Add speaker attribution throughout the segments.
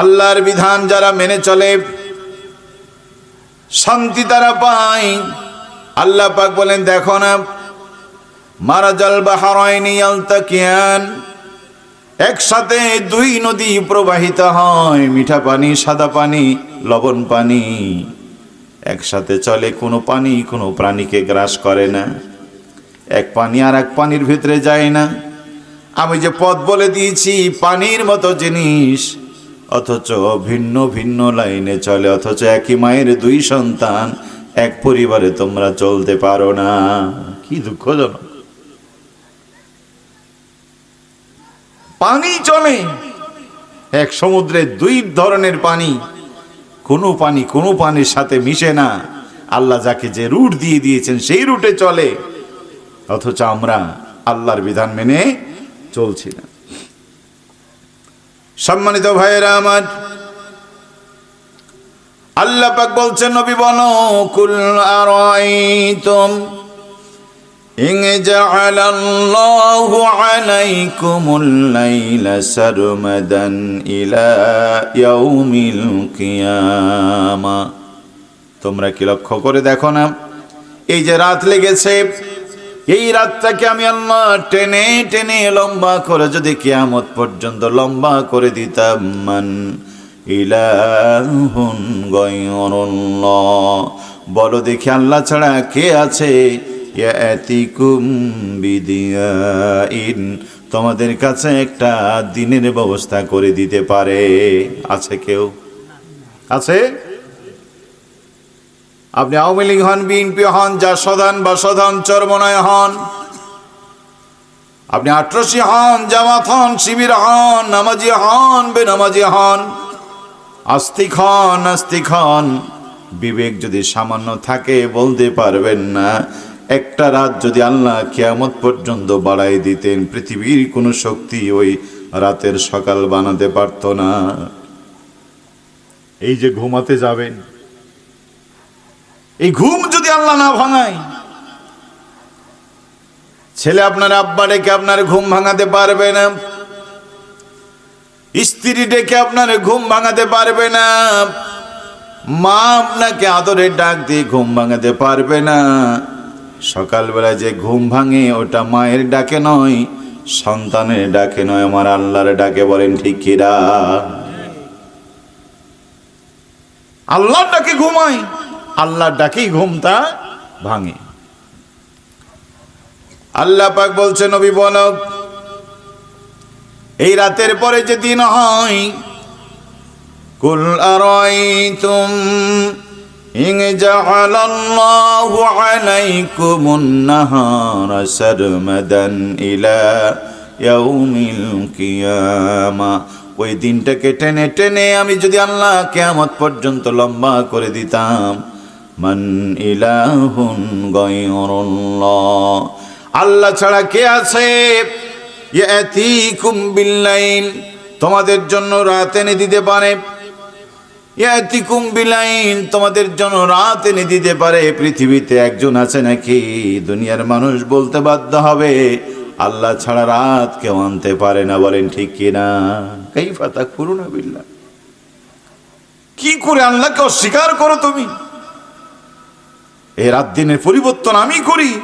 Speaker 1: আল্লাহর বিধান যারা মেনে চলে, শান্তি তারা পায়। আল্লাহ পাক বলেন, দেখো না, মারাজাল বাহারাইনি আলতাকিয়ান একসাথে দুই নদী প্রবাহিত হয়, মিঠা পানি, সাদা পানি, লবণ পানি। একসাথে চলে কোনো পানি, কোনো প্রাণীকে গ্রাস করে না। এক পানি আর এক পানির ভিতরে যায় না। আমি যে পথ বলে দিয়েছি, পানির মতো জিনিস অথচ ভিন্ন ভিন্ন লাইনে চলে, অথচ একই মায়ের দুই সন্তান, এক পরিবারে তোমরা চলতে পারো না। কি দুঃখজনক। পানি চলে এক সমুদ্রে দুই ধরনের পানি। কোনো পানি কোনো পানির সাথে মিশে না। আল্লাহ যাকে যে রুট দিয়ে দিয়েছেন সেই রুটে চলে। অথচ আমরা আল্লাহর বিধান মেনে চলছি না। সম্মানিত ভাইয়েরা আমার, আল্লাহ পাক বলছেন, নবী বন, কুল আরাইতুম ইন জাআলাল্লাহু আলাইকুমুল লাইলা সারমাদান ইলা ইয়াউমিল কিয়ামা। তোমরা কি লক্ষ্য করে দেখো না? এই যে রাত লেগেছে এই রাতটাকে আমি আল্লাহ টেনে টেনে লম্বা করে যদি কিয়ামত পর্যন্ত লম্বা করে দিতাম, মান ইলাহুন গয়রুল্লাহ। বলো দেখি আল্লাহ ছাড়া কে আছে? তোমাদের কাছে একটা দিনের ব্যবস্থা করে দিতে পারে। আছে কেউ? আছে? আপনি আওয়ামী লীগ হন, বিএনপি হন, যা সদান বা সদান চরমনায় হন। আপনি আট্রসি হন, জামাত হন, শিবির হন, নামাজি হন, বেনামাজি হন, আস্তিক হন, নাস্তিক হন। বিবেক যদি সামান্য থাকে, বলতে পারবেন না। একটা রাত যদি আল্লাহ কিয়ামত পর্যন্ত বাড়াই দিতেন, পৃথিবীর কোনো শক্তি ওই রাতের সকাল বানাতে পারত না। এই যে ঘুমাতে যাবেন এই ঘুম যদি আল্লাহ না ভাঙায়, ছেলে আপনার আব্বা ডেকে আপনার ঘুম ভাঙাতে পারবে না। স্ত্রী ডেকে আপনার ঘুম ভাঙাতে পারবে না। মা আপনাকে আদরের ডাক দিয়ে ঘুম ভাঙাতে পারবে না। সকালবেলা যে ঘুম ভাঙে, ওটা মায়ের ডাকে নয়, সন্তানের ডাকে নয়, আমার আল্লাহর ডাকে বলেন, ঠিক কিরা আল্লাহর ডাকে ঘুমায়। আল্লাহর ডাকেই ঘুমটা ভাঙে। আল্লাহ পাক বলছেন নবী বলক এই রাতের পরে যে দিন হয়, কুল আরাইতুম ইন জাআলাল্লাহু আলাইকুমুন নাহারা সারমাদান ইলা ইয়াউমিল কিয়ামা। ওই দিনটাকে টেনে টেনে আমি যদি আল্লাহ কিয়ামত পর্যন্ত লম্বা করে দিতাম মান ইলাহুন গায়রুল্লাহ। আল্লাহ ছাড়া কে আছে? ইয়াতিকুম বিল্লাইল। তোমাদের জন্য রাত এনে দিতে পারে। ইয়াতিকুম বিলাইল তোমাদের জন্য রাত এনে দিতে পারে। পৃথিবীতে একজন আছে নাকি? দুনিয়ার মানুষ বলতে বাধ্য হবে। আল্লাহ ছাড়া রাত কেউ আনতে পারে না, বলেন ঠিক কিনা কাই ফাতা করুন বিল্লাহ কি করে আল্লাহকে অস্বীকার করো তুমি? এই রাত দিনের পরিবর্তন আমি করি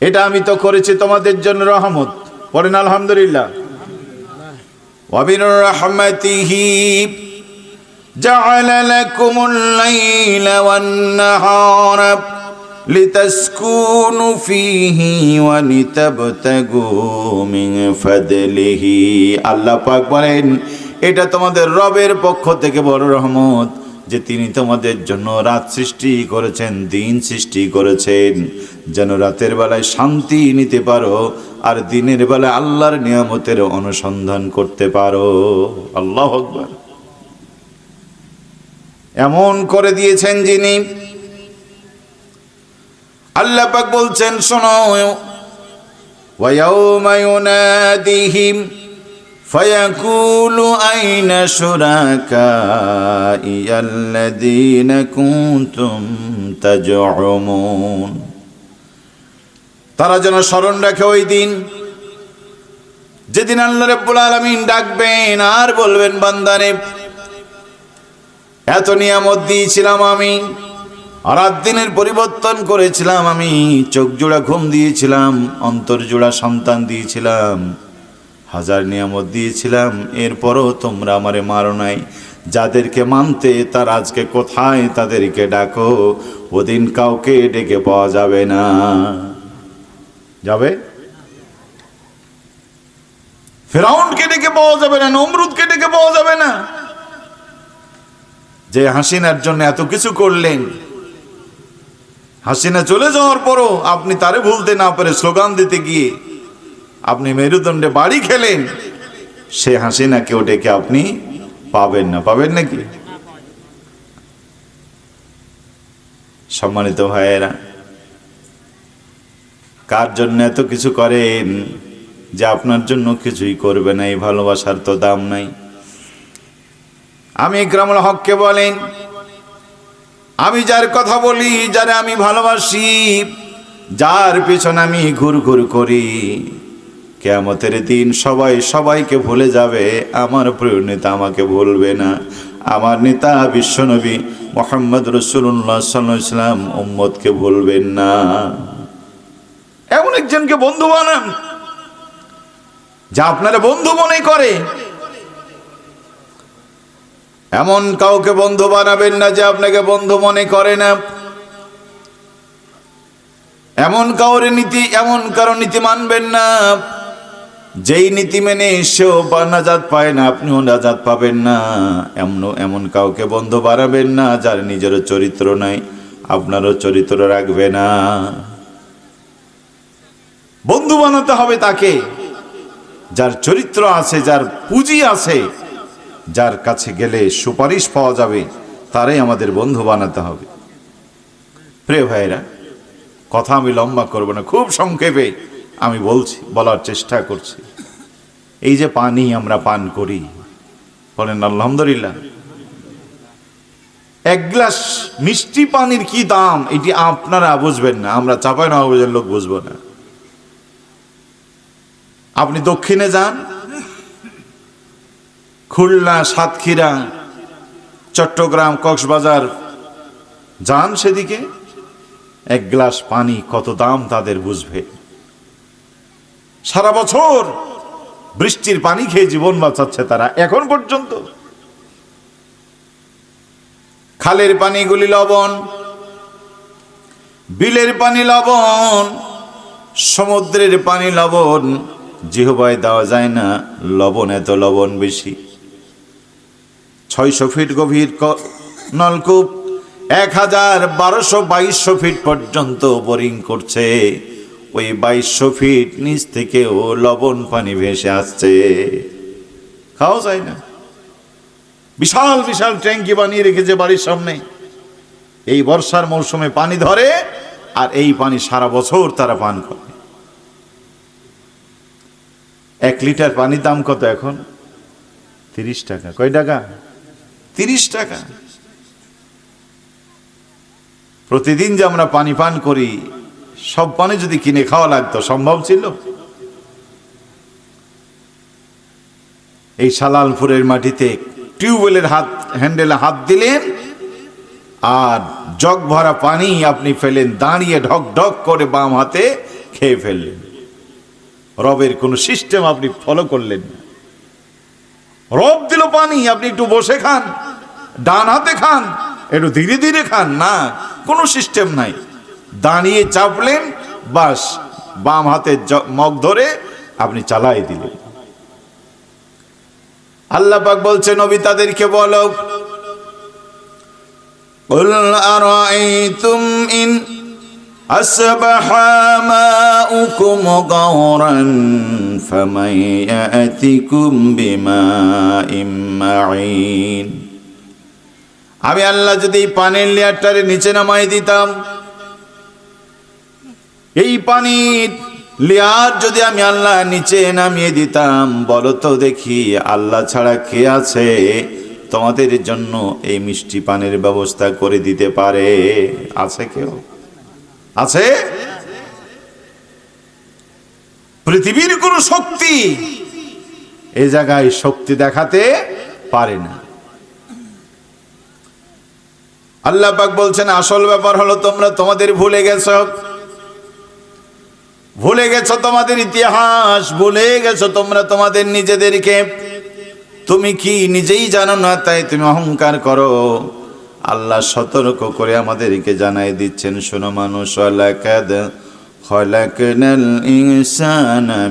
Speaker 1: এটা আমি তো করেছি তোমাদের জন্য রহমত পড়েন আলহামদুলিল্লাহ ومن رحمته جعل لكم الليل والنهار لتسكنوا فيه ولتبتغوا من فضله আল্লাহ পাক বলেন এটা তোমাদের রবের পক্ষ থেকে বড় রহমত যে তিনি তোমাদের জন্য রাত সৃষ্টি করেছেন, দিন সৃষ্টি করেছেন। যেন রাতের বেলায় শান্তি নিতে পারো আর দিনের বেলায় আল্লাহর নিয়ামতের অনুসন্ধান করতে পারো। আল্লাহ আকবর। এমন করে দিয়েছেন যিনি। আল্লাহ পাক বলছেন, শোনো ওয়াউমায়ুনাদিহিম فيقول أين شركائي الذين كنتم تزعمون তারা যেন স্মরণ রাখে ওই দিন যেদিন আল্লাহ রাব্বুল আলামিন ডাকবেন আর বলবেন বান্দারে এত নিয়ামত দিয়েছিলাম আমি রাত দিনের পরিবর্তন করেছিলাম আমি চোখ জোড়া ঘুম দিয়েছিলাম অন্তর জোড়া সন্তান দিয়েছিলাম হাজার নিয়ামত দিয়েছিলাম, এরপরও তোমরা আমারে মারো নাই। যাদেরকে মানতে তার আজকে কোথায়, তাদেরকে ডাকো, ওদিন কাউকে ডেকে পাওয়া যাবে না। যাবে? ফেরাউনকে ডেকে পাওয়া যাবে না, নমরুদকে ডেকে পাওয়া যাবে না। যে হাসিনার জন্য এত কিছু করলেন, হাসিনা চলে যাওয়ার পরও আপনি তারে ভুলতে না পারে স্লোগান দিতে গিয়ে আপনি মেরুদণ্ডে বাড়ি খেলেন। সে হাসিনাকেও ডেকে আপনি পাবেন না? পাবেন নাকি? সম্মানিত ভাইয়েরা, কার জন্য এত কিছু করেন যে আপনার জন্য কিছুই করবে না? এই ভালোবাসার তো দাম নাই। আমি ইকরামুল হককে বলেন, আমি যার কথা বলি, যারে আমি ভালোবাসি, যার পিছনে আমি ঘুর ঘুর করি কেয়ামতের দিন সবাই সবাইকে ভুলে যাবে। আমার প্রিয় নেতা আমাকে ভুলবে না। আমার নেতা বিশ্বনবী মোহাম্মদ রসুল্লাহ সাল্লাম উম্মদকে ভুলবেন না। এমন একজনকে বন্ধু বানান, যা আপনারা বন্ধু মনে করে। এমন কাউকে বন্ধু বানাবেন না যে আপনাকে বন্ধু মনে করে না। এমন কাউরে নীতি, এমন কারও নীতি মানবেন না। যেই নীতি মেনে সেও বা নাজাত পায় না, আপনিও নাজাত পাবেন না। এমন এমন কাউকে বন্ধু বাড়াবেন না, যার নিজেরও চরিত্র নাই, আপনারও চরিত্র রাখবে না। বন্ধু বানাতে হবে তাকে। যার চরিত্র আছে, যার পুঁজি আছে, যার কাছে গেলে সুপারিশ পাওয়া যাবে, তারাই আমাদের বন্ধু বানাতে হবে। প্রিয় ভাইরা কথা আমি লম্বা করব না, খুব সংক্ষেপে। আমি বলছি, বলার চেষ্টা করছি। এই যে পানি আমরা পান করি, বলেন আলহামদুলিল্লাহ। এক গ্লাস মিষ্টি পানির কি দাম? এটি আপনারা বুঝবেন না, আমরা চাপাই না লোক বুঝব না। আপনি দক্ষিণে যান, খুলনা, সাতক্ষীরা, চট্টগ্রাম, কক্সবাজার যান সেদিকে। এক গ্লাস পানি কত দাম তাদের বুঝবে। সারা বছর বৃষ্টির পানি খেয়ে জীবন বাঁচাচ্ছে তারা, এখন পর্যন্ত। খালের পানিগুলি লবণ, বিলের পানি লবণ, সমুদ্রের পানি লবণ, জিহবায় দেওয়া যায় না, লবণ এত লবণ বেশি। ছয়শো ফিট গভীর নলকূপ, এক হাজার বারোশো বাইশশো ফিট পর্যন্ত বোরিং করছে। ওই বাইশশো ফিট নিচ থেকেও লবণ পানি ভেসে আসছে। খাওয়া যায় না। বিশাল বিশাল ট্যাঙ্কি বানিয়ে রেখেছে বাড়ির সামনে। এই বর্ষার মৌসুমে পানি ধরে আর এই পানি সারা বছর তারা পান করে। এক লিটার পানির দাম কত এখন? তিরিশ টাকা। কয় টাকা? তিরিশ টাকা। প্রতিদিন যে আমরা পানি পান করি সব পানি যদি কিনে খাওয়া লাগতো, সম্ভব ছিল? এই সালালপুরের মাটিতে টিউবওয়েলের হাত, হ্যান্ডেলে হাত দিলেন, আর জগ ভরা পানি আপনি ফেলেন, দাঁড়িয়ে ঢক ঢক করে বাম হাতে খেয়ে ফেললেন। রবের কোনো সিস্টেম আপনি ফলো করলেন না। রব দিল পানি, আপনি একটু বসে খান, ডান হাতে খান, একটু ধীরে ধীরে খান, না, কোনো সিস্টেম নাই। দাঁড়িয়ে চাপলেন বাস বাম হাতে জ- মগ ধরে আপনি চালাই দিলেন আল্লাহ পাক বলছে নবী তাদেরকে বলো قل أرأيتم إن أصبح ماؤكم غورا فمن يأتيكم بماء معين আমি আল্লাহ যদি এই পানির লেয়ারটারে নিচে নামাই দিতাম এই পানি লেয়ার যদি আমি আল্লাহ নিচে নামিয়ে দিতাম, বলো তো দেখি আল্লাহ ছাড়া কে আছে? তোমাদের জন্য এই মিষ্টি পানের ব্যবস্থা করে দিতে পারে। আছে কেউ? আছে? পৃথিবীর কোন শক্তি এ জায়গায় শক্তি দেখাতে পারে না। আল্লাহ পাক বলছেন, আসল ব্যাপার হলো তোমরা তোমাদের ভুলে গেছো। ভুলে গেছো তোমাদের ইতিহাস, ভুলে গেছো তোমরা তোমাদের নিজেদেরকে। তুমি কি নিজেই জানো না, তাই তুমি অহংকার করো। আল্লাহ সতর্ক করে আমাদেরকে জানাই দিচ্ছেন, শোনো মানুষ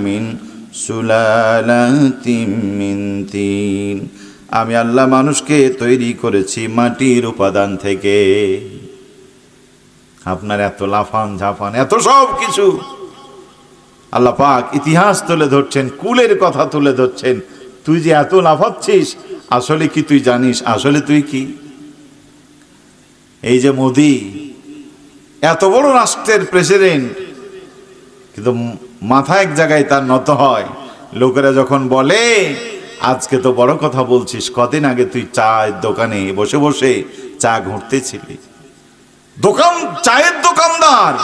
Speaker 1: মিন মিন আমি আল্লাহ মানুষকে তৈরি করেছি মাটির উপাদান থেকে। আপনার এত লাফান ঝাফান, এত সব কিছু আল্লাহ পাক ইতিহাস তুলে ধরছেন, কুলের কথা তুলে ধরছেন। তুই যে এত লাফাচ্ছিস আসলে কি তুই জানিস? আসলে তুই কি? এই যে মোদি, এত বড় রাষ্ট্রের প্রেসিডেন্ট, কিন্তু মাথা এক জায়গায় তার নত হয়। লোকেরা যখন বলে, আজকে তো বড় কথা বলছিস, কদিন আগে তুই চায়ের দোকানে বসে বসে চা ঘুরতেছিলি? দোকান, চায়ের দোকানদার!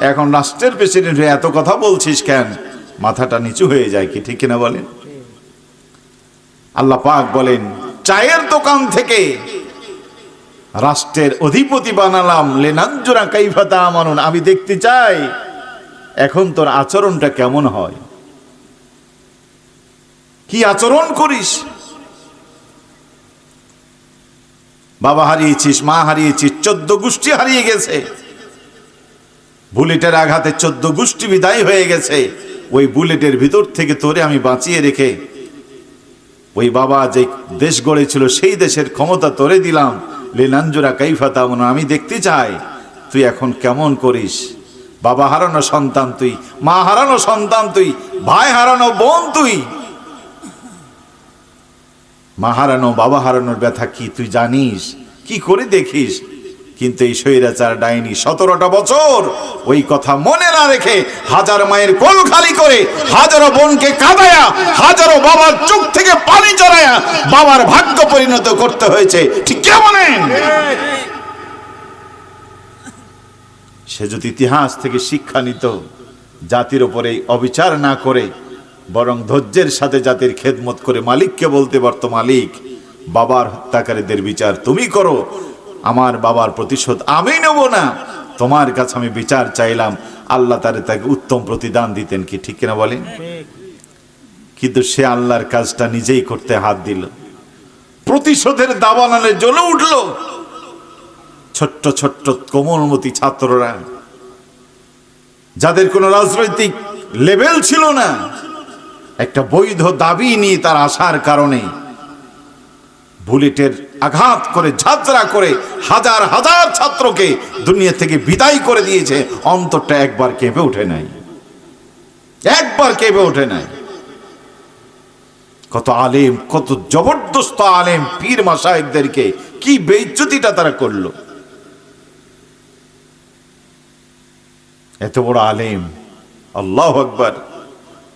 Speaker 1: এখন রাষ্ট্রের প্রেসিডেন্ট হয়ে এত কথা বলছিস কেন? মাথাটা নিচু হয়ে যায় কি, ঠিক কিনা বলেন? আল্লাহ পাক বলেন, চায়ের দোকান থেকে রাষ্ট্রের অধিপতি বানালাম। লেনাঞ্জুরা কাইফাতা আমানুন আমি দেখতে চাই, এখন তোর আচরণটা কেমন হয়? কি আচরণ করিস? বাবা হারিয়েছিস, মা হারিয়েছিস, চোদ্দ গোষ্ঠী হারিয়ে গেছে। বুলেটের আঘাতে চোদ্দ গোষ্ঠী বিদায় হয়ে গেছে। ওই বুলেটের ভিতর থেকে তোরে আমি বাঁচিয়ে রেখে ওই বাবা যে দেশ গড়েছিল, সেই দেশের ক্ষমতা তোরে দিলাম। লেনাঞ্জুরা কাইফা তামন আমি দেখতে চাই, তুই এখন কেমন করিস? বাবা হারানো সন্তান তুই, মা হারানো সন্তান তুই, ভাই হারানো বোন তুই। মা হারানো, বাবা হারানোর ব্যথা কি তুই জানিস? কি করে দেখিস? কিন্তু এই স্বৈরাচার ডাইনি সতেরোটা বছর। ওই কথা মনে না রেখে হাজার মায়ের কোল খালি করে, হাজারো বোনকে কাঁদায়া, হাজারো বাবার চোখ থেকে পানি চড়ায়া বাবার ভাগ্য পরিণত করতে হয়েছে। ঠিক কেমন সে যদি ইতিহাস থেকে শিক্ষা নিত, জাতির ওপরে অবিচার না করে, বরং ধৈর্যের সাথে জাতির খেদমত করে মালিককে বলতে পারত মালিক, বাবার হত্যাকারীদের বিচার তুমি করো আমার বাবার প্রতিশোধ আমি নেব না। তোমার কাছে আমি বিচার চাইলাম। আল্লাহ তারে তাকে উত্তম প্রতিদান দিতেন কি, ঠিক কিনা বলেন? কিন্তু সে আল্লাহর কাজটা নিজেই করতে হাত দিল। প্রতিশোধের দাবানালে জ্বলে উঠল। ছোট্ট ছোট্ট কোমলমতি ছাত্ররা, যাদের কোনো রাজনৈতিক লেভেল ছিল না, একটা বৈধ দাবি নিয়ে তার আসার কারণে বুলেটের আঘাত করে, ঝাঁঝরা করে হাজার হাজার ছাত্রকে দুনিয়া থেকে বিদায় করে দিয়েছে। অন্তরটা একবার কেঁপে ওঠে নাই। একবার কেঁপে ওঠে নাই। কত আলেম, কত জবরদস্ত আলেম পীর মাসাহেবদেরকে কি বেইজ্জতিটা তারা করল। এত বড় আলেম, আল্লাহ আকবার।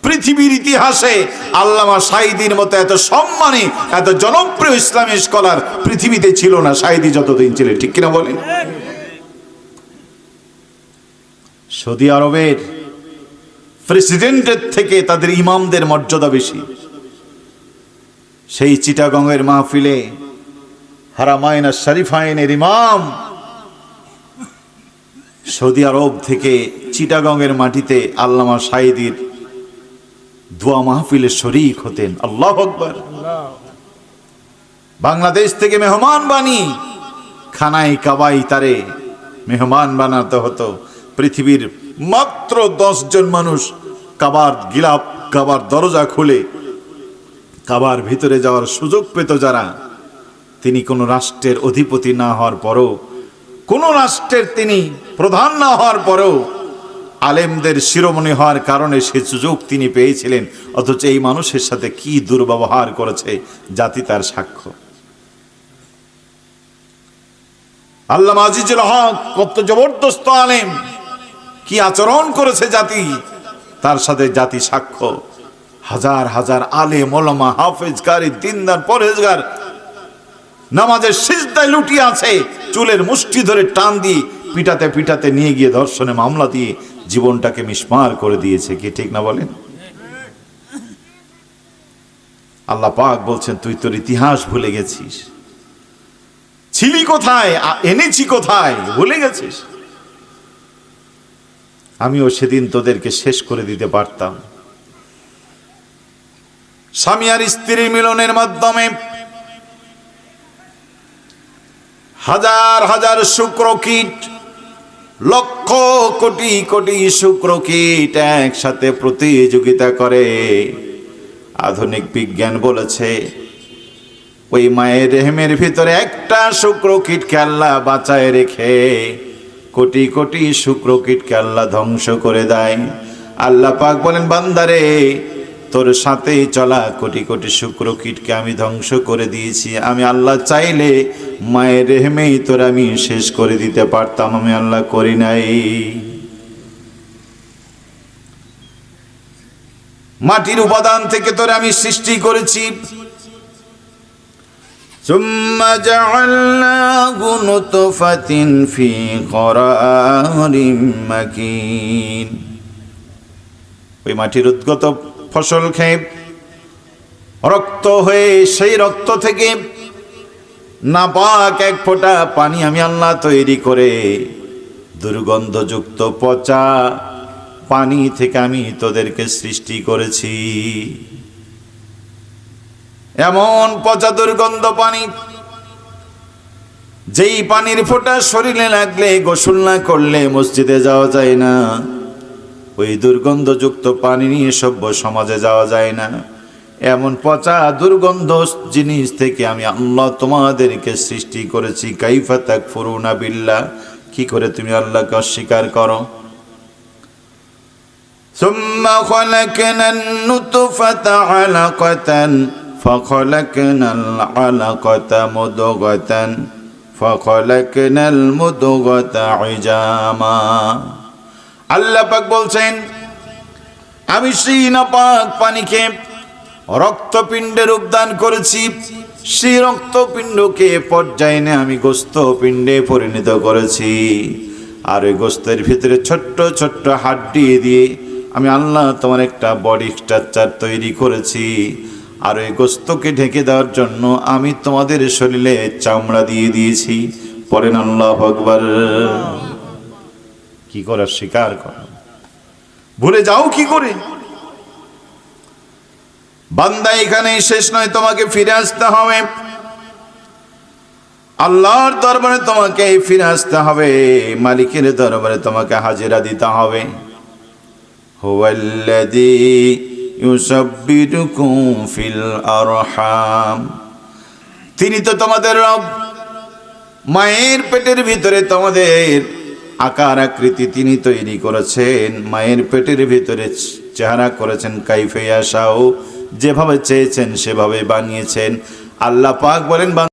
Speaker 1: পৃথিবীর ইতিহাসে আল্লামা সাইদির মতো এত সম্মানী, এত জনপ্রিয় ইসলামী স্কলার পৃথিবীতে ছিল না সাইদি যতদিন ছিলেন, ঠিক কিনা বলেন? সৌদি আরবের প্রেসিডেন্টের থেকে তাদের ইমামদের মর্যাদা বেশি। সেই চিটাগংয়ের মাহফিলে হারামায়না শরীফাইনের ইমাম সৌদি আরব থেকে চিটাগংয়ের মাটিতে আল্লামা সাইদির দোয়া মাহফিলে শরিক হতেন। আল্লাহ আকবর। বাংলাদেশ থেকে মেহমান বানি খানাই কাবাই তারে মেহমান বানাতে হতো। পৃথিবীর মাত্র জন মানুষ কাবার গিলাপ, কাবার দরজা খুলে কাবার ভিতরে যাওয়ার সুযোগ পেত যারা। তিনি কোনো রাষ্ট্রের অধিপতি না হওয়ার পরও, কোন রাষ্ট্রের তিনি প্রধান না হওয়ার পরেও আলেমদের শিরোমণি হওয়ার কারণে সে সুযোগ তিনি পেয়েছিলেন। অথচ এই মানুষের সাথে কি দুর্ব্যবহার করেছে, জাতি তার সাক্ষ্য। আল্লাহ আজিজুল হক কত জবরদস্ত আলেম, কি আচরণ করেছে জাতি, তার সাথে জাতি সাক্ষ্য। হাজার হাজার আলে মলমা হাফেজ কারি দিনদার পরেজগার নামাজের সিজদায় লুটিয়ে আছে, চুলের মুষ্টি ধরে টান দিয়ে পিটাতে পিটাতে নিয়ে গিয়ে ধর্ষণে মামলা দিয়ে জীবনটাকে মিসমার করে দিয়েছে, কি ঠিক না বলেন? আল্লাহ পাক বলছেন, তুই তোর ইতিহাস ভুলে গেছিস। ছিলি কোথায়? এনেছি কোথায়? ভুলে গেছিস? আমিও সেদিন তোদেরকে শেষ করে দিতে পারতাম। স্বামী আর স্ত্রীর মিলনের মাধ্যমে হাজার হাজার শুক্র কীট লক্ষ কোটি কোটি শুক্র কীট একসাথে প্রতিযোগিতা করে। আধুনিক বিজ্ঞান বলেছে, ওই মায়ের রেহেমের ভিতরে একটা শুক্র কীটকে আল্লাহ বাঁচায় রেখে কোটি কোটি শুক্র কীটকে আল্লাহ ধ্বংস করে দেয়। আল্লাহ পাক বলেন, বান্দারে তোর সাথেই চলা কোটি কোটি শুক্র কীটকে আমি ধ্বংস করে দিয়েছি আমি আল্লাহ চাইলে মায়ের রেহেমেই তোর আমি শেষ করে দিতে পারতাম আমি আল্লাহ করি নাই মাটির উপাদান থেকে তোরে আমি সৃষ্টি করেছি ثم جعلناه نطفة في قرار مكين ওই মাটির উদ্গত ফসল খেয়ে রক্ত হয়ে সেই রক্ত থেকে না নাপাক এক ফোঁটা পানি আমি আল্লাহ তৈরি করে দুর্গন্ধযুক্ত পচা পানি থেকে আমি তোদেরকে সৃষ্টি করেছি। এমন পচা দুর্গন্ধ পানি, যেই পানির ফোঁটা শরীরে লাগলে গোসল না করলে মসজিদে যাওয়া যায় না। ওই দুর্গন্ধযুক্ত পানি নিয়ে সভ্য সমাজে যাওয়া যায় না এমন পচা দুর্গন্ধ জিনিস থেকে আমি আল্লাহ তোমাদেরকে সৃষ্টি করেছি কাইফা তাক ফুরুনা বিল্লাহ কি করে তুমি আল্লাহকে অস্বীকার করো ثم خلقنا النطفة علقة فخلقنا العلقة مضغة فخلقنا المضغة عجاما আল্লাহ পাক বলছেন, আমি সেই নাপাক পানিকে রক্তপিণ্ডে রূপদান করেছি। সেই রক্তপিণ্ডকে পর্যায়ে এনে আমি গোস্ত পিণ্ডে পরিণত করেছি। আর ওই গোস্তের ভিতরে ছোট্ট ছোট্ট হাড্ডি দিয়ে আমি আল্লাহ তোমার একটা বডি স্ট্রাকচার তৈরি করেছি। আর ওই গোস্তকে ঢেকে দেওয়ার জন্য আমি তোমাদের শরীরে চামড়া দিয়ে দিয়েছি। পরেন আল্লাহ ভগবার কি করার স্বীকার করো? ভুলে যাও কি করে? বান্দা এখানে শেষ নয়, তোমাকে ফিরে আসতে হবে। আল্লাহর দরবারে তোমাকে ফিরে আসতে হবে, মালিকের দরবারে তোমাকে হাজিরা দিতে হবে। ফিল তিনি তো তোমাদের রব, মায়ের পেটের ভিতরে তোমাদের আকার আকৃতি তিনি তৈরি করেছেন। মায়ের পেটের ভিতরে চেহারা করেছেন, কাইফে আসাও যেভাবে চেয়েছেন সেভাবে বানিয়েছেন। আল্লাহ পাক বলেন